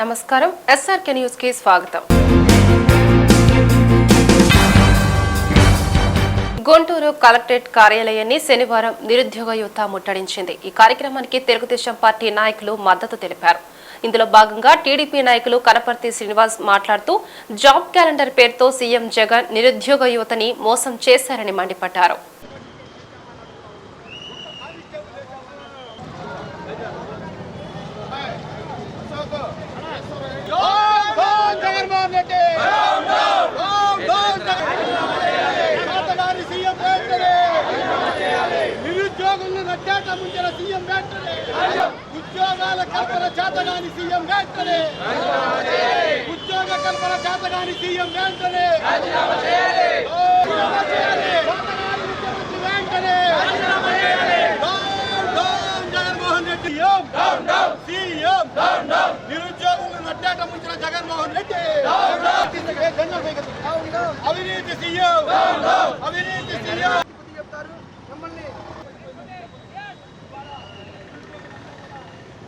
నమస్కారం. ఎస్ఆర్కే న్యూస్కి స్వాగతం. గుంటూరు కలెక్టరేట్ కార్యాలయాన్ని శనివారం నిరుద్యోగ యువత ముట్టడించింది. ఈ కార్యక్రమానికి తెలుగుదేశం పార్టీ నాయకులు మద్దతు తెలిపారు. ఇందులో భాగంగా టీడీపీ నాయకులు కనపర్తి శ్రీనివాస్ మాట్లాడుతూ జాబ్ క్యాలెండర్ పేరుతో సీఎం జగన్ నిరుద్యోగ యువతని మోసం చేశారని మండిపడ్డారు జగన్మోహన్ రెడ్డి చేతగాని సీఎం వెంటనే నిరుద్యోగులను నచ్చేట ముంచిన సీఎం వెంటనే ఉద్యోగాల కల్పన చేతగాని సీఎం వెంటనే. ఉద్యోగ కల్పన చేతగాని సీఎం వెంటనే. నిరుద్యోగులను నడ్డాట ముంచిన జగన్మోహన్ రెడ్డి. అవినీతి సీఎం. అవినీతి సీఎం డౌన్ డౌన్ యువతను మోసం చేస్తున్న Jaganmohan Reddy down down CM down down CM down down CM down down CM down down CM CM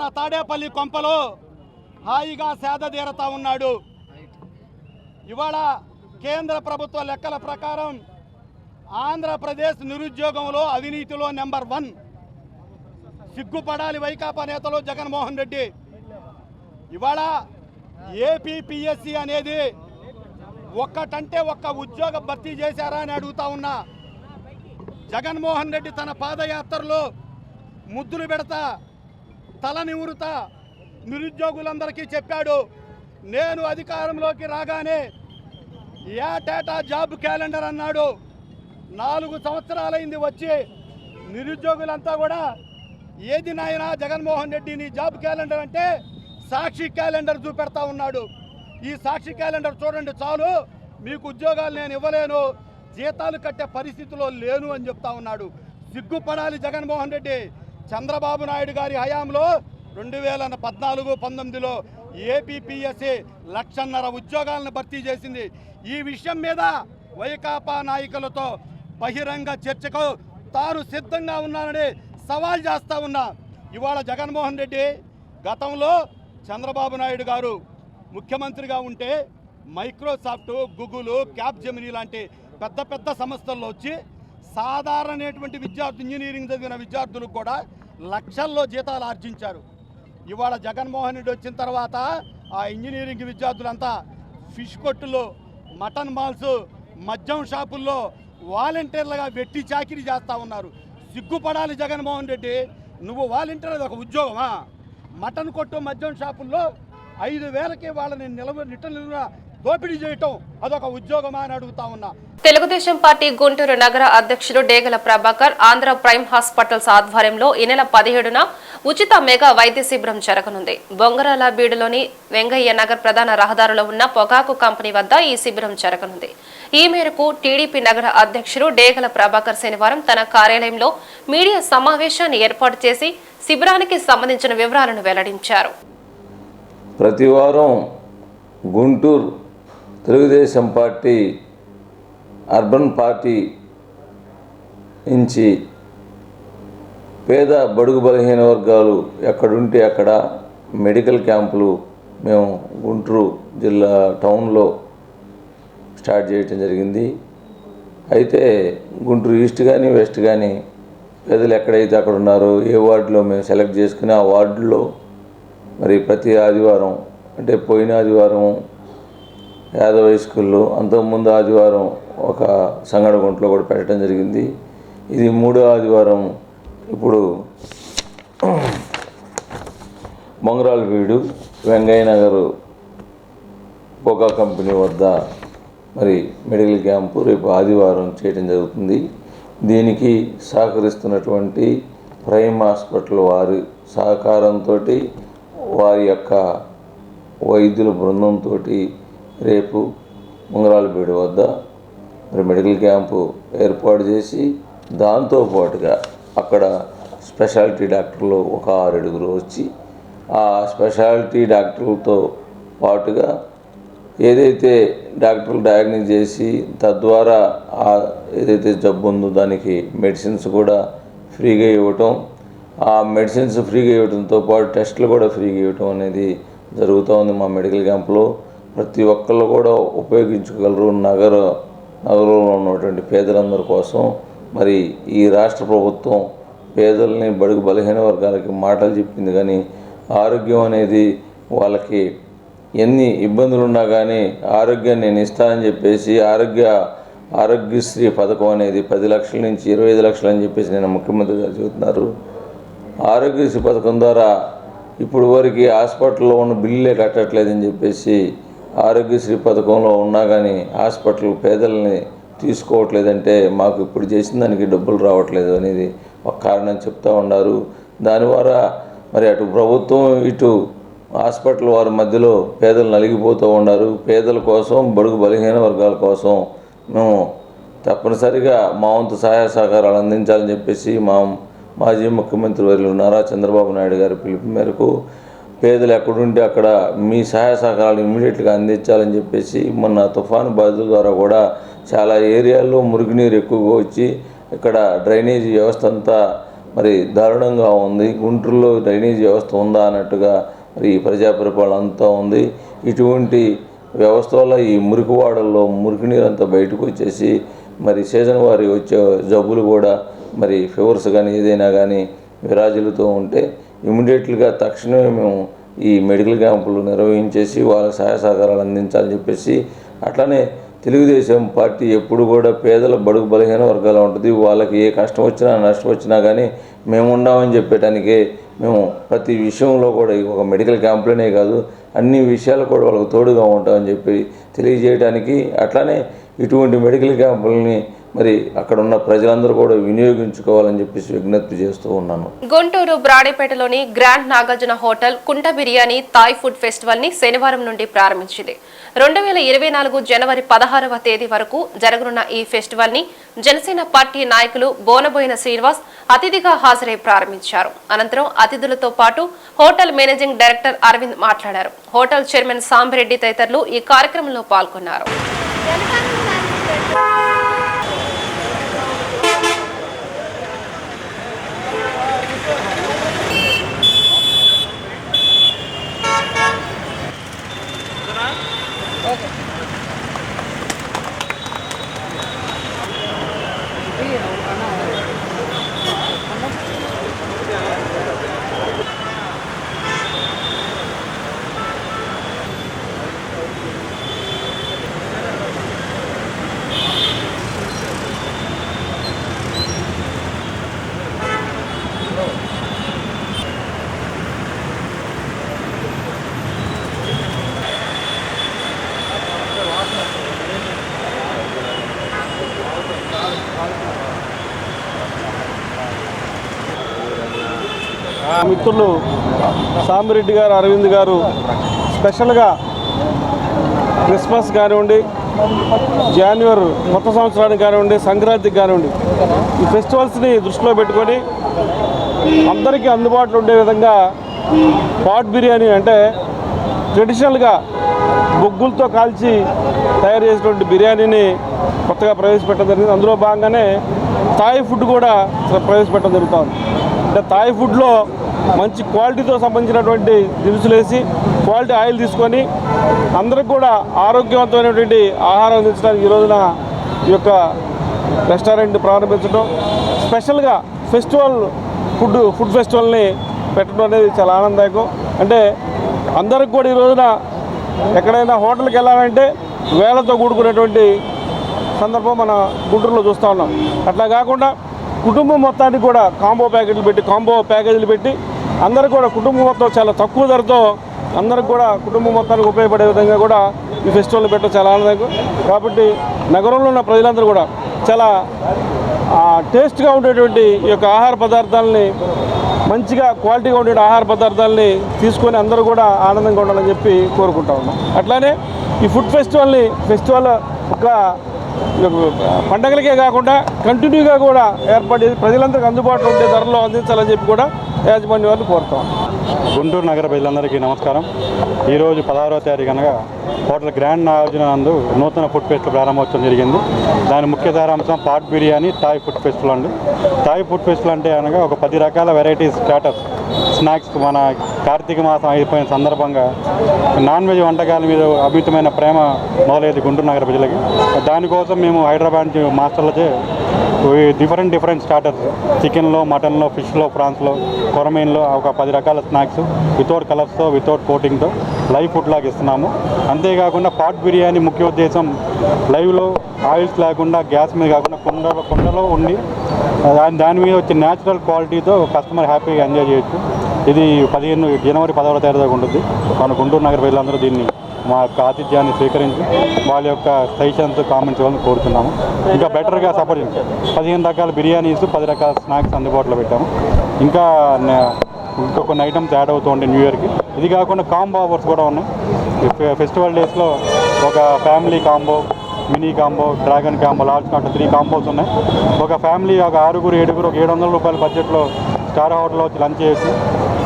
నా తాడేపల్లి కొంపలో హాయిగా సేదతీరతా ఉన్నాడు. ఇవాళ కేంద్ర ప్రభుత్వ లెక్కల ప్రకారం ఆంధ్రప్రదేశ్ నిరుద్యోగంలో అవినీతిలో నెంబర్ వన్. సిగ్గుపడాలి వైకాపా నేతలు జగన్మోహన్ రెడ్డి. ఇవాళ ఏపీపీఎస్సి అనేది ఒక్కటంటే ఒక్క ఉద్యోగ భర్తీ చేశారా అని అడుగుతా ఉన్నా. జగన్మోహన్ రెడ్డి తన పాదయాత్రలో ముద్దులు పెడతా తల నివృత నిరుద్యోగులందరికీ చెప్పాడు. నేను అధికారంలోకి రాగానే ఏటేటా జాబ్ క్యాలెండర్ అన్నాడు. నాలుగు సంవత్సరాలైంది వచ్చి నిరుద్యోగులంతా కూడా ఏది నాయనా జగన్మోహన్ రెడ్డి నీ జాబ్ క్యాలెండర్ అంటే సాక్షి క్యాలెండర్ చూపెడతా ఉన్నాడు. ఈ సాక్షి క్యాలెండర్ చూడండి చాలు మీకు ఉద్యోగాలు నేను ఇవ్వలేను జీతాలు కట్టే పరిస్థితిలో లేను అని చెప్తా ఉన్నాడు. సిగ్గుపడాలి జగన్మోహన్ రెడ్డి. చంద్రబాబు నాయుడు గారి హయాంలో రెండు వేల పద్నాలుగు పంతొమ్మిదిలో ఏపీపీఎస్సీ లక్షన్నర ఉద్యోగాలను భర్తీ చేసింది. ఈ విషయం మీద వైకాపా నాయకులతో బహిరంగ చర్చకు తాను సిద్ధంగా ఉన్నానని సవాల్ చేస్తా ఉన్నా. ఇవాళ జగన్మోహన్ రెడ్డి గతంలో చంద్రబాబు నాయుడు గారు ముఖ్యమంత్రిగా ఉంటే మైక్రోసాఫ్ట్ గూగుల్ క్యాప్ జెమినీ లాంటి పెద్ద పెద్ద సంస్థల్లో వచ్చి సాధారణమైనటువంటి విద్యార్థి ఇంజనీరింగ్ చదివిన విద్యార్థులకు కూడా లక్షల్లో జీతాలు ఆర్జించారు. ఇవాళ జగన్మోహన్ రెడ్డి వచ్చిన తర్వాత ఆ ఇంజనీరింగ్ విద్యార్థులంతా ఫిష్ కొట్టులో మటన్ మాల్స్ మద్యం షాపుల్లో వాలంటీర్లుగా వెట్టి చాకిరీ చేస్తూ ఉన్నారు. సిగ్గుపడాలి జగన్మోహన్ రెడ్డి. నువ్వు వాలంటీర్ అది ఒక ఉద్యోగమా? మటన్ కొట్టు మద్యం షాపుల్లో ఐదు వేలకి వాళ్ళని నిలవ నిట్ట నిలువ దోపిడీ చేయటం అదొక ఉద్యోగమా అని అడుగుతా ఉన్నా. తెలుగుదేశం పార్టీ గుంటూరు నగర అధ్యక్షుడు డేగల ప్రభాకర్ ఆంధ్ర ప్రైమ్ హాస్పిటల్స్ ఆధ్వర్యంలో ఈ నెల పదిహేడున ఉచిత మెగా వైద్య శిబిరం జరగనుంది. బొంగరాల బీడులోని వెంగయ్య నగర్ ప్రధాన రహదారిలో ఉన్న పొగాకు కంపెనీ వద్ద ఈ శిబిరం జరగనుంది. ఈ మేరకు టీడీపీ నగర అధ్యక్షుడు డేగల ప్రభాకర్ శనివారం తన కార్యాలయంలో మీడియా సమావేశాన్ని ఏర్పాటు చేసి శిబిరానికి సంబంధించిన వివరాలను వెల్లడించారు. ప్రతి వారం Guntur Telugu Desam party urban party నుంచి పేద బడుగు బలహీన వర్గాలు ఎక్కడుంటే అక్కడ మెడికల్ క్యాంపులు మేము గుంటూరు జిల్లా టౌన్లో స్టార్ట్ చేయటం జరిగింది. అయితే గుంటూరు ఈస్ట్ కానీ వెస్ట్ కానీ పేదలు ఎక్కడైతే అక్కడ ఉన్నారో ఏ వార్డులో మేము సెలెక్ట్ చేసుకుని ఆ వార్డులో మరి ప్రతి ఆదివారం అంటే పోయిన ఆదివారం యాదవ్ హై స్కూల్లో అంతకుముందు ఆదివారం ఒక సంగడగుంటలో కూడా పెట్టడం జరిగింది. ఇది మూడో ఆదివారం ఇప్పుడు మొంగరాల వీడు వెంగయ్య నగరు కోకా కంపెనీ వద్ద మరి మెడికల్ క్యాంపు రేపు ఆదివారం చేయడం జరుగుతుంది. దీనికి సహకరిస్తున్నటువంటి ప్రైమ్ హాస్పిటల్ వారి సహకారంతో వారి యొక్క వైద్యుల బృందంతో రేపు ముంగరాలపేట వద్ద మరి మెడికల్ క్యాంపు ఏర్పాటు చేసి దాంతో పాటుగా అక్కడ స్పెషాలిటీ డాక్టర్లు ఒక ఆరేడుగురు వచ్చి ఆ స్పెషాలిటీ డాక్టర్లతో పాటుగా ఏదైతే డాక్టర్లు డయాగ్నోస్ చేసి తద్వారా ఆ ఏదైతే జబ్బు ఉందో దానికి మెడిసిన్స్ కూడా ఫ్రీగా ఇవ్వటం ఆ మెడిసిన్స్ ఫ్రీగా ఇవ్వడంతో పాటు టెస్టులు కూడా ఫ్రీగా ఇవ్వటం అనేది జరుగుతూ ఉంది మా మెడికల్ క్యాంప్లో. ప్రతి ఒక్కళ్ళు కూడా ఉపయోగించగలరు. నగర నగరంలో ఉన్నటువంటి పేదలందరి కోసం మరి ఈ రాష్ట్ర ప్రభుత్వం పేదల్ని బడుగు బలహీన వర్గాలకి మాటలు చెప్పింది. కానీ ఆరోగ్యం అనేది వాళ్ళకి ఎన్ని ఇబ్బందులు ఉన్నా కానీ ఆరోగ్యాన్ని నేను ఇస్తానని చెప్పేసి ఆరోగ్య ఆరోగ్యశ్రీ పథకం అనేది పది లక్షల నుంచి ఇరవై ఐదు లక్షలు అని చెప్పేసి నేను ముఖ్యమంత్రి గారు చెబుతున్నారు. ఆరోగ్యశ్రీ పథకం ద్వారా ఇప్పుడు వరకు హాస్పిటల్లో ఉన్న బిల్లులే కట్టట్లేదని చెప్పేసి ఆరోగ్యశ్రీ పథకంలో ఉన్నా కానీ హాస్పిటల్ పేదల్ని తీసుకోవట్లేదంటే మాకు ఇప్పుడు చేసిన దానికి డబ్బులు రావట్లేదు అనేది ఒక కారణం చెప్తా ఉన్నారు. దాని ద్వారా మరి అటు ప్రభుత్వం ఇటు హాస్పిటల్ వారి మధ్యలో పేదలు నలిగిపోతూ ఉన్నారు. పేదల కోసం బడుగు బలహీన వర్గాల కోసం మేము తప్పనిసరిగా మా వంతు సహాయ సహకారాలు అందించాలని చెప్పేసి మా మాజీ ముఖ్యమంత్రి వర్యులు నారా చంద్రబాబు నాయుడు గారి పిలుపు మేరకు పేదలు ఎక్కడుంటే అక్కడ మీ సహాయ సహకారాలు ఇమ్మీడియట్గా అందించాలని చెప్పేసి మొన్న తుఫాను బాధితుల ద్వారా కూడా చాలా ఏరియాల్లో మురుగునీరు ఎక్కువగా వచ్చి ఇక్కడ డ్రైనేజీ వ్యవస్థ అంతా మరి దారుణంగా ఉంది. గుంటూరులో డ్రైనేజీ వ్యవస్థ ఉందా అన్నట్టుగా మరి ప్రజా పరిపాలన అంతా ఉంది. ఇటువంటి వ్యవస్థ వల్ల ఈ మురికివాడల్లో మురికి నీరు అంతా బయటకు వచ్చేసి మరి సీజన్ వారి వచ్చే జబ్బులు కూడా మరి ఫీవర్స్ కానీ ఏదైనా కానీ విరాజులతో ఉంటే ఇమీడియట్గా తక్షణమే మేము ఈ మెడికల్ క్యాంపులు నిర్వహించేసి వాళ్ళ సహాయ సహకారాలు అందించాలని చెప్పేసి అట్లానే తెలుగుదేశం పార్టీ ఎప్పుడు కూడా పేదల బడుగు బలహీన వర్గాలు ఉంటుంది. వాళ్ళకి ఏ కష్టం వచ్చినా నష్టం వచ్చినా కానీ మేము ఉన్నామని చెప్పేటానికే మేము ప్రతి విషయంలో కూడా ఒక మెడికల్ క్యాంపులనే కాదు అన్ని విషయాలు కూడా వాళ్ళకు తోడుగా ఉంటామని చెప్పి తెలియజేయడానికి అట్లానే ఇటువంటి మెడికల్ క్యాంపులని మరి అక్కడ ఉన్న ప్రజలందరూ కూడా వినియోగించుకోవాలని చెప్పేసి విజ్ఞప్తి చేస్తూ ఉన్నాను. గుంటూరు బ్రాడేపేటలోని గ్రాండ్ నాగార్జున హోటల్ కుంట బిర్యానీ థాయ్ ఫుడ్ ఫెస్టివల్ని శనివారం నుండి ప్రారంభించింది. రెండు వేల ఇరవై నాలుగు జనవరి పదహారవ తేదీ వరకు జరగనున్న ఈ ఫెస్టివల్ని జనసేన పార్టీ నాయకులు బోనబోయిన శ్రీనివాస్ అతిథిగా హాజరై ప్రారంభించారు. అనంతరం అతిథులతో పాటు హోటల్ మేనేజింగ్ డైరెక్టర్ అరవింద్ మాట్లాడారు. హోటల్ చైర్మన్ సాంబిరెడ్డి తదితరులు ఈ కార్యక్రమంలో పాల్గొన్నారు. మిత్రులు సామిరెడ్డి గారు అరవింద్ గారు స్పెషల్గా క్రిస్మస్ కానివ్వండి జాన్యువరి కొత్త సంవత్సరానికి కానివ్వండి సంక్రాంతికి కానివ్వండి ఈ ఫెస్టివల్స్ని దృష్టిలో పెట్టుకొని అందరికీ అందుబాటులో ఉండే విధంగా పాట్ బిర్యానీ అంటే ట్రెడిషనల్గా బొగ్గులతో కాల్చి తయారు చేసినటువంటి బిర్యానీని కొత్తగా ప్రవేశపెట్టడం జరిగింది. అందులో భాగంగానే థాయ్ ఫుడ్ కూడా ప్రవేశపెట్టడం జరుగుతుంది అంటే థాయ్ ఫుడ్లో మంచి క్వాలిటీతో సంబంధించినటువంటి దినుసులు వేసి క్వాలిటీ ఆయిల్ తీసుకొని అందరికి కూడా ఆరోగ్యవంతమైనటువంటి ఆహారం అందించడానికి ఈ రోజున ఈ యొక్క రెస్టారెంట్ ప్రారంభించడం. స్పెషల్గా ఫెస్టివల్ ఫుడ్ ఫుడ్ ఫెస్టివల్ని పెట్టడం అనేది చాలా ఆనందదాయకం. అంటే అందరికి కూడా ఈ రోజున ఎక్కడైనా హోటల్కి వెళ్ళాలంటే వేలతో కూడుకునేటువంటి సందర్భం మన గుంటూరులో చూస్తూ ఉన్నాం. అట్లా కాకుండా కుటుంబం మొత్తానికి కూడా కాంబో ప్యాకెట్లు పెట్టి కాంబో ప్యాకేజీలు పెట్టి అందరూ కూడా కుటుంబం మొత్తం చాలా తక్కువ ధరతో అందరికి కూడా కుటుంబం మొత్తానికి ఉపయోగపడే విధంగా కూడా ఈ ఫెస్టివల్ పెట్టడం చాలా ఆనందంగా కాబట్టి నగరంలో ఉన్న ప్రజలందరూ కూడా చాలా టేస్ట్గా ఉండేటువంటి ఈ యొక్క ఆహార పదార్థాలని మంచిగా క్వాలిటీగా ఉండే ఆహార పదార్థాలని తీసుకొని అందరూ కూడా ఆనందంగా ఉండాలని చెప్పి కోరుకుంటా ఉన్నాం. అట్లానే ఈ ఫుడ్ ఫెస్టివల్ని ఫెస్టివల్ ఒక పండగలకే కాకుండా కంటిన్యూగా కూడా ఏర్పాటు చేసి ప్రజలందరికీ అందుబాటులో ఉండే ధరలో అందించాలని చెప్పి కూడా యాజమాన్య వారిని కోరుతాం గుంటూరు నగర ప్రజలందరికీ నమస్కారం. ఈరోజు పదహారవ తారీఖు అనగా హోటల్ గ్రాండ్ నాగార్జున నందు నూతన ఫుడ్ ఫెస్టివల్ ప్రారంభోత్సవం జరిగింది. దాని ముఖ్య సారాంశం pot biryani Thai food festival అండి. థాయ్ ఫుడ్ ఫెస్టివల్ అంటే అనగా ఒక పది రకాల వెరైటీస్ స్టార్టర్స్ స్నాక్స్ మన కార్తీక మాసం అయిపోయిన సందర్భంగా నాన్ వెజ్ వంటకాల మీద అమితమైన ప్రేమ మొదలైంది గుంటూరు నగర ప్రజలకి. దానికోసం మేము హైదరాబాద్ నుంచి మాస్టర్లచే డిఫరెంట్ డిఫరెంట్ స్టార్టర్స్ చికెన్లో మటన్లో ఫిష్లో ప్రాన్స్లో కొరమీన్లో ఒక పది రకాల స్నాక్స్ వితౌట్ కలర్స్తో వితౌట్ కోటింగ్తో లైవ్ ఫుడ్ లాగా ఇస్తున్నాము. అంతేకాకుండా పాట్ బిర్యానీ ముఖ్య ఉద్దేశం లైవ్లో ఆయిల్స్ లేకుండా గ్యాస్ మీద కాకుండా కుండలో కుండలో ఉండి దాని దాని మీద వచ్చే న్యాచురల్ క్వాలిటీతో కస్టమర్ హ్యాపీగా ఎంజాయ్ చేయొచ్చు. ఇది పదిహేను జనవరి పదహారో తేదీ దాకా ఉంటుంది. మన గుంటూరు నగర ప్రజలందరూ దీన్ని మా యొక్క ఆతిథ్యాన్ని స్వీకరించి వాళ్ళ యొక్క సజెషన్స్ కామెంట్స్ ఇవ్వాలని కోరుతున్నాము. ఇంకా బెటర్గా సపోర్ట్ పదిహేను రకాల బిర్యానీస్ పది రకాల స్నాక్స్ అందుబాటులో పెట్టాము. ఇంకా ఇంకా కొన్ని ఐటమ్స్ యాడ్ అవుతూ ఉంటాయి న్యూ ఇయర్కి. ఇది కాకుండా కాంబో ఆఫర్స్ కూడా ఉన్నాయి. ఫెస్టివల్ డేస్లో ఒక family combo mini combo dragon combo large combo three combos ఉన్నాయి. ఒక ఫ్యామిలీ ఒక ఆరుగురు ఏడుగురు ఒక ఏడు వందల రూపాయల బడ్జెట్లో స్టార్ హోటల్లో వచ్చి లంచ్ చేసి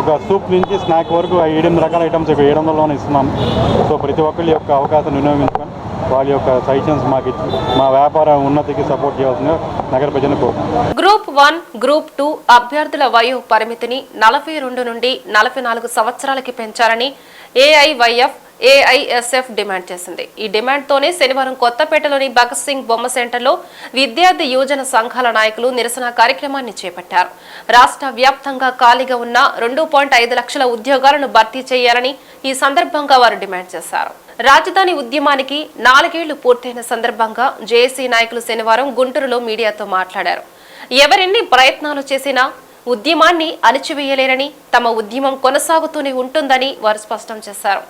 ఒక సూప్ నుంచి స్నాక్ వరకు ఎనిమిది రకాల ఐటమ్స్ ఇక ఏడు వందలలోనే ఇస్తున్నాం. సో ప్రతి ఒక్కరి యొక్క అవకాశం వినియోగించుకొని వాళ్ళ యొక్క సజెషన్స్ మాకు ఇచ్చి మా వ్యాపార ఉన్నతికి సపోర్ట్ చేయాల్సిందిగా నగర ప్రజలు కోరుతున్నాను గ్రూప్ వన్ గ్రూప్ టూ అభ్యర్థుల వయో పరిమితిని నలభై రెండు నుండి నలభై నాలుగు సంవత్సరాలకి పెంచాలని ఏఐవైఎఫ్ ఏఐఎస్ఎఫ్ డిమాండ్ చేసింది. ఈ డిమాండ్తోనే శనివారం కొత్తపేటలోని భగత్ సింగ్ బొమ్మ సెంటర్లో విద్యార్థి యువజన సంఘాల నాయకులు నిరసన కార్యక్రమాన్ని చేపట్టారు. రాష్ట్ర వ్యాప్తంగా ఖాళీగా ఉన్న రెండు పాయింట్ ఐదు లక్షల ఉద్యోగాలను భర్తీ చేయాలని ఈ సందర్భంగా వారు డిమాండ్ చేశారు. రాజధాని ఉద్యమానికి నాలుగేళ్ళు పూర్తయిన సందర్భంగా జేఏసీ నాయకులు శనివారం గుంటూరులో మీడియాతో మాట్లాడారు. ఎవరెన్ని ప్రయత్నాలు చేసినా ఉద్యమాన్ని అణిచివేయలేరని తమ ఉద్యమం కొనసాగుతూనే ఉంటుందని వారు స్పష్టం చేశారు.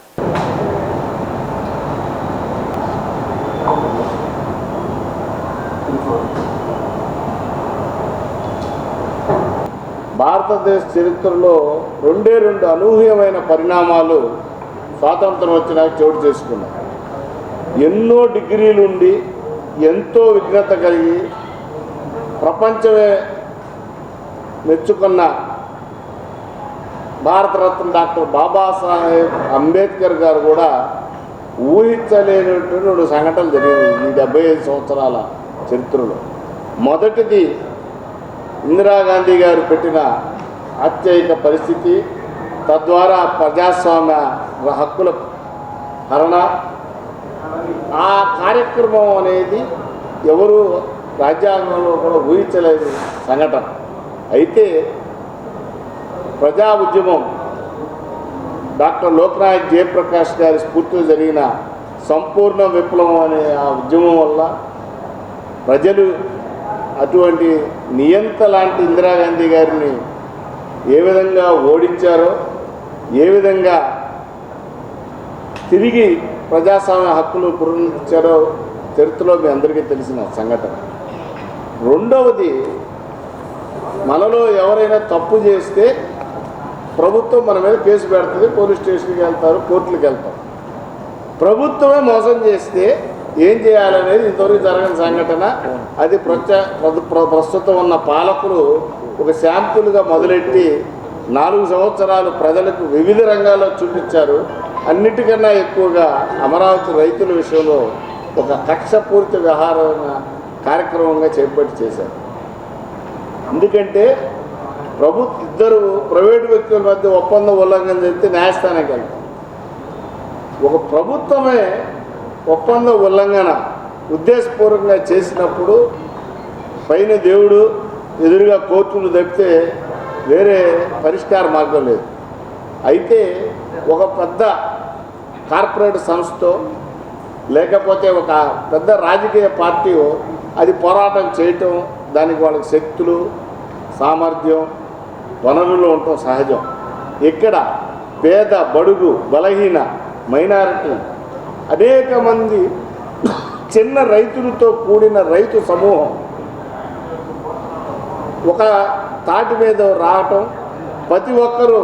భారతదేశ చరిత్రలో రెండే రెండు అనూహ్యమైన పరిణామాలు స్వాతంత్రం వచ్చినాక చోటు చేసుకున్నాయి. ఎన్నో డిగ్రీలు ఉండి ఎంతో విఘ్నత కలిగి ప్రపంచమే మెచ్చుకున్న భారతరత్న డాక్టర్ బాబాసాహెబ్ అంబేద్కర్ గారు కూడా ఊహించలేనటువంటి రెండు సంఘటనలు జరిగినాయి ఈ డెబ్బై ఐదు సంవత్సరాల చరిత్రలో. మొదటిది ఇందిరాగాంధీ గారు పెట్టిన అత్యయిక పరిస్థితి తద్వారా ప్రజాస్వామ్య హక్కుల హరణ. ఆ కార్యక్రమం అనేది ఎవరు రాజ్యాంగంలో కూడా ఊహించలేదు సంఘటన. అయితే ప్రజా ఉద్యమం డాక్టర్ లోక్నాయక్ జయప్రకాష్ గారి స్ఫూర్తిలో జరిగిన సంపూర్ణ విప్లవం అనే ఆ ఉద్యమం వల్ల ప్రజలు అటువంటి నియంత లాంటి ఇందిరాగాంధీ గారిని ఏ విధంగా ఓడించారో ఏ విధంగా తిరిగి ప్రజాస్వామ్య హక్కులు పునరుద్ధరించారో చరిత్రలో మీ అందరికీ తెలిసిన సంఘటన. రెండవది మనలో ఎవరైనా తప్పు చేస్తే ప్రభుత్వం మన మీద కేసు పెడుతుంది పోలీస్ స్టేషన్కి వెళ్తారు కోర్టులకు వెళ్తారు. ప్రభుత్వమే మోసం చేస్తే ఏం చేయాలనేది ఇంతవరకు జరగని సంఘటన. అది ప్రచ ప్ర- ప్ర- ప్రస్తుతం ఉన్న పాలకులు ఒక శాంపుల్గా మొదలెట్టి నాలుగు సంవత్సరాలు ప్రజలకు వివిధ రంగాల్లో చూపించారు. అన్నిటికన్నా ఎక్కువగా అమరావతి రైతుల విషయంలో ఒక కక్షపూరిత వ్యవహార కార్యక్రమంగా చేపట్టి చేశారు. ఎందుకంటే ప్రభు ఇద్దరు ప్రైవేటు వ్యక్తుల మధ్య ఒప్పందం ఉల్లంఘన జరిగితే న్యాయస్థానానికి వెళ్తాం. ఒక ప్రభుత్వమే ఒప్పంద ఉల్లంఘన ఉద్దేశపూర్వకంగా చేసినప్పుడు పైన దేవుడు ఎదురుగా కోర్టులు తప్పితే వేరే పరిష్కార మార్గం లేదు. అయితే ఒక పెద్ద కార్పొరేట్ సంస్థ లేకపోతే ఒక పెద్ద రాజకీయ పార్టీ అది పోరాటం చేయటం దానికి వాళ్ళకి శక్తులు సామర్థ్యం వనరులు ఉండటం సహజం. ఇక్కడ పేద బడుగు బలహీన మైనారిటీ అనేక మంది చిన్న రైతులతో కూడిన రైతు సమూహం. ఒక తాటి మీద రావటం ప్రతి ఒక్కరూ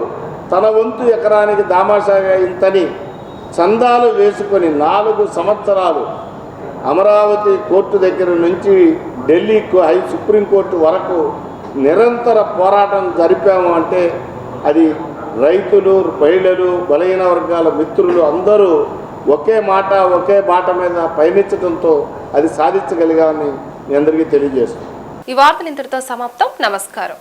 తన వంతు ఎకరానికి దామాషాగా ఇంతని చందాలు వేసుకొని నాలుగు సంవత్సరాలు అమరావతి కోర్టు దగ్గర నుంచి ఢిల్లీ హై సుప్రీంకోర్టు వరకు నిరంతర పోరాటం జరిపాము అంటే అది రైతులు మహిళలు బలహీన వర్గాల మిత్రులు అందరూ ఒకే మాట ఒకే బాట మీద పయనించడంతో అది సాధించగలిగామని మీ అందరికీ తెలియజేస్తున్నాను. ఈ వార్తలు ఇంతటితో సమాప్తం. నమస్కారం.